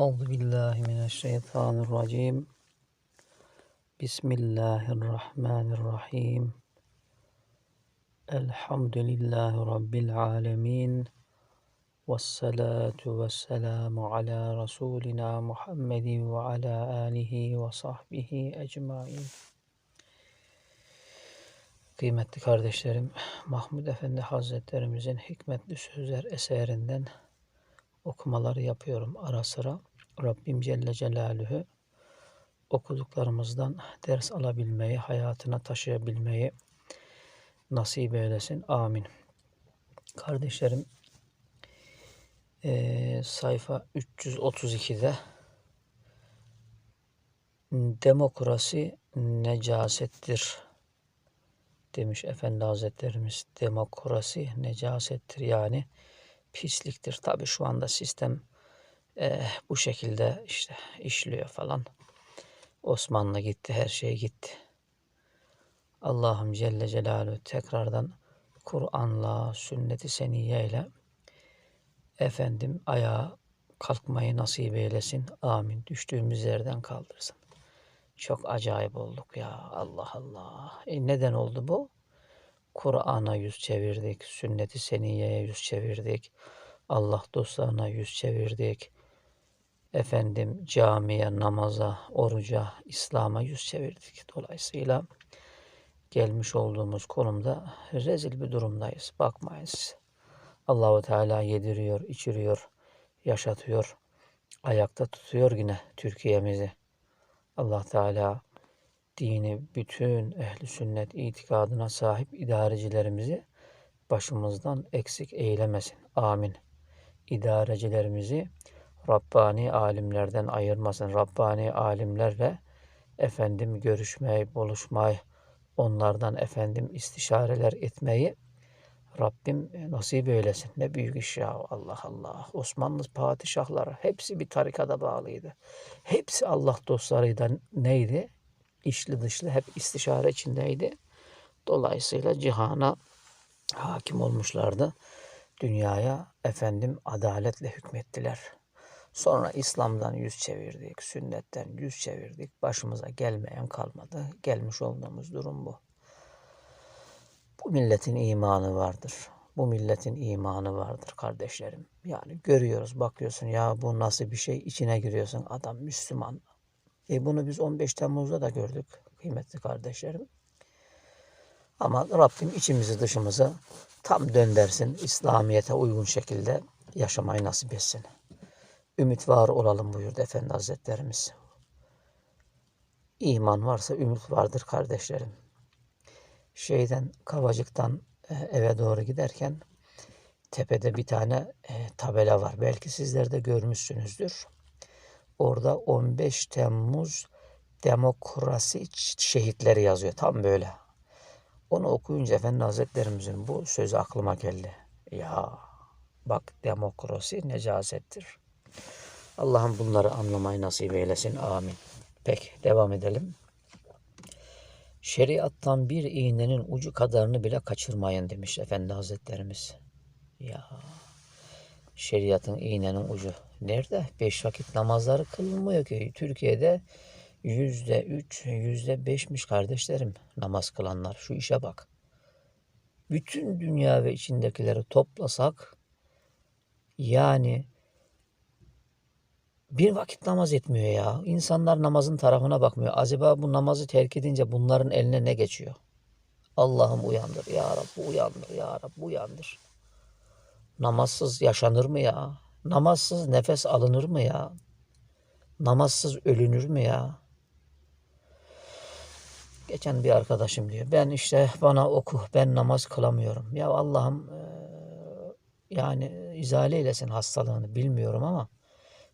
Euzu billahi mineşşeytanirracim. Bismillahirrahmanirrahim. Elhamdülillahi rabbil alamin. Vessalatu vesselamu ala rasulina Muhammedin ve ala alihi ve sahbihi ecmaîn. Kıymetli kardeşlerim, Mahmud Efendi Hazretlerimizin Hikmetli Sözler eserinden okumaları yapıyorum ara sıra. Rabbim Celle Celaluhu okuduklarımızdan ders alabilmeyi, hayatına taşıyabilmeyi nasip eylesin. Amin. Kardeşlerim, eee, sayfa 332'de demokrasi necasettir demiş Efendi Hazretlerimiz. Demokrasi necasettir yani pisliktir. Tabi şu anda sistem eh, bu şekilde işte işliyor falan. Osmanlı gitti, her şey gitti. Allah'ım Celle Celaluhu tekrardan Kur'an'la, sünnet-i seniyye efendim ayağa kalkmayı nasip eylesin. Amin. Düştüğümüz yerden kaldırsın. Çok acayip olduk ya. Allah Allah. E neden oldu bu? Kur'an'a yüz çevirdik. Sünnet-i seniyeye yüz çevirdik. Allah dostlarına yüz çevirdik. Efendim camiye, namaza, oruca, İslam'a yüz çevirdik. Dolayısıyla gelmiş olduğumuz konumda rezil bir durumdayız. Bakmayın siz. Allahu Teala yediriyor, içiriyor, yaşatıyor, ayakta tutuyor yine Türkiye'mizi. Allah Teala dini bütün ehli sünnet itikadına sahip idarecilerimizi başımızdan eksik eylemesin. Amin. İdarecilerimizi Rabbani alimlerden ayırmasın. Rabbani alimlerle efendim görüşmeyi, buluşmayı, onlardan efendim istişareler etmeyi Rabbim nasip eylesin. Ne büyük iş ya Allah Allah. Osmanlı padişahları hepsi bir tarikada bağlıydı. Hepsi Allah dostlarıydı. Neydi? İçli dışlı hep istişare içindeydi. Dolayısıyla cihana hakim olmuşlardı. Dünyaya efendim adaletle hükmettiler. Sonra İslam'dan yüz çevirdik, sünnetten yüz çevirdik. Başımıza gelmeyen kalmadı. Gelmiş olduğumuz durum bu. Bu milletin imanı vardır. Bu milletin imanı vardır kardeşlerim. Yani görüyoruz, bakıyorsun ya bu nasıl bir şey içine giriyorsun adam Müslüman. E bunu biz 15 Temmuz'da da gördük kıymetli kardeşlerim. Ama Rabbim içimizi dışımızı tam döndersin. İslamiyete uygun şekilde yaşamayı nasip etsin. Ümit var olalım buyurdu Efendi Hazretlerimiz. İman varsa ümit vardır kardeşlerim. Şeyden Kavacık'tan e, eve doğru giderken tepede bir tane e, tabela var. Belki sizler de görmüşsünüzdür. Orada 15 Temmuz demokrasi şehitleri yazıyor. Tam böyle. Onu okuyunca Efendi Hazretlerimizin bu sözü aklıma geldi. Ya bak demokrasi necasettir. Allah'ım bunları anlamayı nasip eylesin. Amin. Peki devam edelim. Şeriattan bir iğnenin ucu kadarını bile kaçırmayın demiş Efendi Hazretlerimiz. Ya şeriatın iğnenin ucu nerede? Beş vakit namazları kılınmıyor ki. Türkiye'de yüzde üç, yüzde beşmiş kardeşlerim namaz kılanlar. Şu işe bak. Bütün dünya ve içindekileri toplasak yani bir vakit namaz etmiyor ya. İnsanlar namazın tarafına bakmıyor. Acaba bu namazı terk edince bunların eline ne geçiyor? Allah'ım uyandır ya Rabbi uyandır ya Rabbi uyandır. Namazsız yaşanır mı ya? Namazsız nefes alınır mı ya? Namazsız ölünür mü ya? Geçen bir arkadaşım diyor. Ben işte bana oku. Ben namaz kılamıyorum. Ya Allah'ım yani izale eylesin hastalığını bilmiyorum ama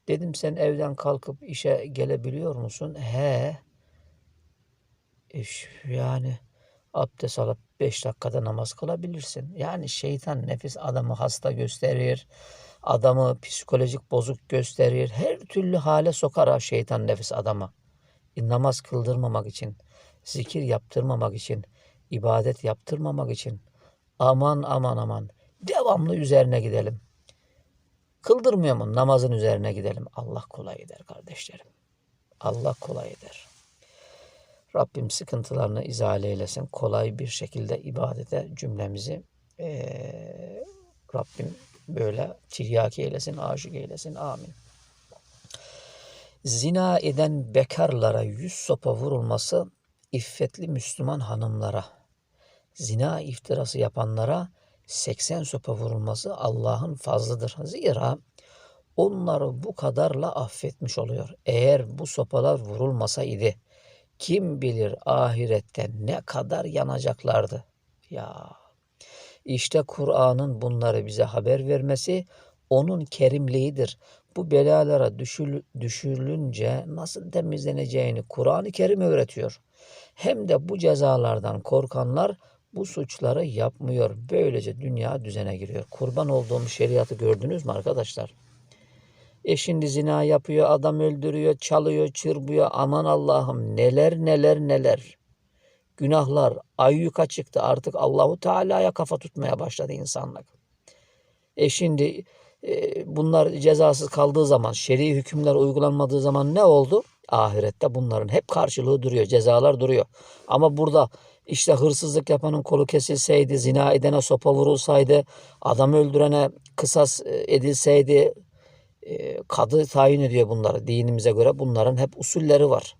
dedim sen evden kalkıp işe gelebiliyor musun? He. Yani abdest alıp 5 dakikada namaz kılabilirsin. Yani şeytan nefis adamı hasta gösterir. Adamı psikolojik bozuk gösterir. Her türlü hale sokar şeytan nefis adamı. E, namaz kıldırmamak için, zikir yaptırmamak için, ibadet yaptırmamak için aman aman aman devamlı üzerine gidelim. Kıldırmıyor mu? Namazın üzerine gidelim. Allah kolay eder kardeşlerim. Allah kolay eder. Rabbim sıkıntılarını izale eylesin. Kolay bir şekilde ibadete cümlemizi eee, Rabbim böyle tiryaki eylesin, aşık eylesin. Amin. Zina eden bekarlara yüz sopa vurulması iffetli Müslüman hanımlara, zina iftirası yapanlara 80 sopa vurulması Allah'ın fazlıdır. Zira onları bu kadarla affetmiş oluyor. Eğer bu sopalar vurulmasaydı kim bilir ahirette ne kadar yanacaklardı. Ya işte Kur'an'ın bunları bize haber vermesi onun kerimliğidir. Bu belalara düşül, düşülünce nasıl temizleneceğini Kur'an-ı Kerim öğretiyor. Hem de bu cezalardan korkanlar bu suçları yapmıyor. Böylece dünya düzene giriyor. Kurban olduğum şeriatı gördünüz mü arkadaşlar? E şimdi zina yapıyor, adam öldürüyor, çalıyor, çırpıyor. Aman Allah'ım neler neler neler. Günahlar ayyuka çıktı. Artık Allahu Teala'ya kafa tutmaya başladı insanlık. E şimdi e, bunlar cezasız kaldığı zaman, şer'i hükümler uygulanmadığı zaman ne oldu? Ahirette bunların hep karşılığı duruyor, cezalar duruyor. Ama burada işte hırsızlık yapanın kolu kesilseydi, zina edene sopa vurulsaydı, adam öldürene kısas e, edilseydi, e, kadı tayin ediyor bunları. Dinimize göre bunların hep usulleri var.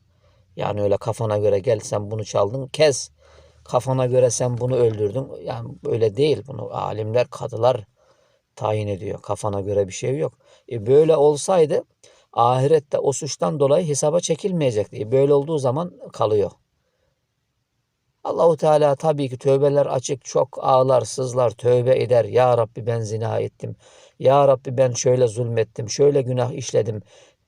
Yani öyle kafana göre gel sen bunu çaldın kes. Kafana göre sen bunu öldürdün. Yani öyle değil. Bunu alimler, kadılar tayin ediyor. Kafana göre bir şey yok. E böyle olsaydı ahirette o suçtan dolayı hesaba çekilmeyecekti. E böyle olduğu zaman kalıyor. Allahu Teala tabii ki tövbeler açık, çok ağlar, sızlar, tövbe eder. Ya Rabbi ben zina ettim. Ya Rabbi ben şöyle zulmettim, şöyle günah işledim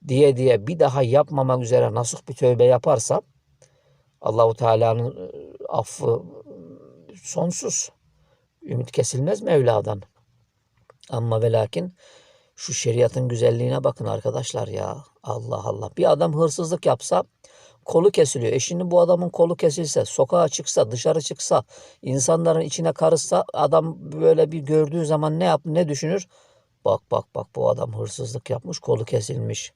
diye diye bir daha yapmamak üzere nasuh bir tövbe yaparsa Allahu Teala'nın affı sonsuz. Ümit kesilmez Mevla'dan. Ama ve lakin şu şeriatın güzelliğine bakın arkadaşlar ya. Allah Allah. Bir adam hırsızlık yapsa kolu kesiliyor. E şimdi bu adamın kolu kesilse, sokağa çıksa, dışarı çıksa, insanların içine karışsa adam böyle bir gördüğü zaman ne yap ne düşünür? Bak bak bak bu adam hırsızlık yapmış, kolu kesilmiş.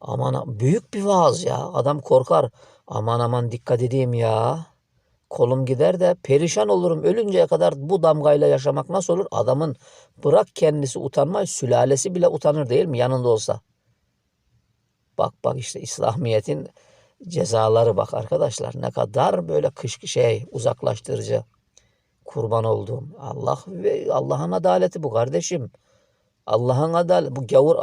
Aman büyük bir vaaz ya. Adam korkar. Aman aman dikkat edeyim ya. Kolum gider de perişan olurum. Ölünceye kadar bu damgayla yaşamak nasıl olur? Adamın bırak kendisi utanmayı sülalesi bile utanır değil mi yanında olsa? Bak bak işte İslamiyet'in cezaları bak arkadaşlar. Ne kadar böyle kış şey uzaklaştırıcı. Kurban olduğum. Allah ve Allah'ın adaleti bu kardeşim. Allah'ın adaleti bu gavur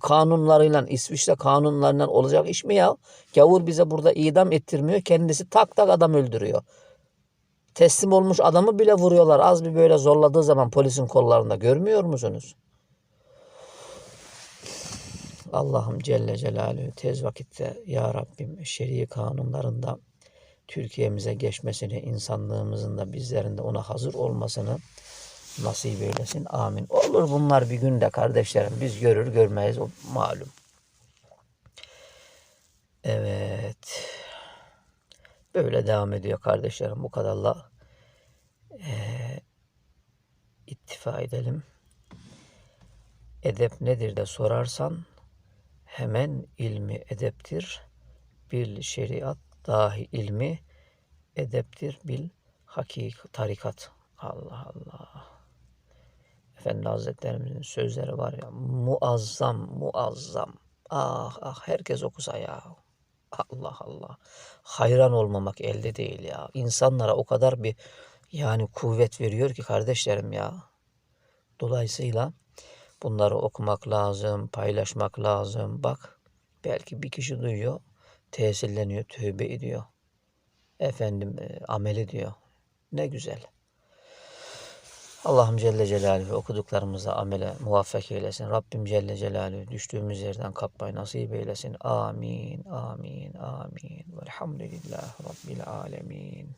kanunlarıyla İsviçre kanunlarıyla olacak iş mi ya? Gavur bize burada idam ettirmiyor. Kendisi tak tak adam öldürüyor. Teslim olmuş adamı bile vuruyorlar. Az bir böyle zorladığı zaman polisin kollarında görmüyor musunuz? Allah'ım Celle Celaluhu tez vakitte Ya Rabbim şer'i kanunlarında Türkiye'mize geçmesini, insanlığımızın da bizlerin de ona hazır olmasını nasip eylesin. Amin. Olur bunlar bir günde kardeşlerim. Biz görür görmeyiz o malum. Evet. Böyle devam ediyor kardeşlerim. Bu kadarla ee, ittifa edelim. Edep nedir de sorarsan hemen ilmi edeptir. Bil şeriat dahi ilmi edeptir. Bil hakik tarikat. Allah Allah. Efendi Hazretlerimizin sözleri var ya muazzam muazzam. Ah ah herkes okusa ya. Allah Allah. Hayran olmamak elde değil ya. İnsanlara o kadar bir yani kuvvet veriyor ki kardeşlerim ya. Dolayısıyla bunları okumak lazım, paylaşmak lazım. Bak belki bir kişi duyuyor, tesirleniyor, tövbe ediyor. Efendim amel ediyor. Ne güzel. Allah'ım Celle Celaluhu okuduklarımıza amele muvaffak eylesin. Rabbim Celle Celaluhu düştüğümüz yerden kalkmayı nasip eylesin. Amin, amin, amin. Velhamdülillah Rabbil alemin.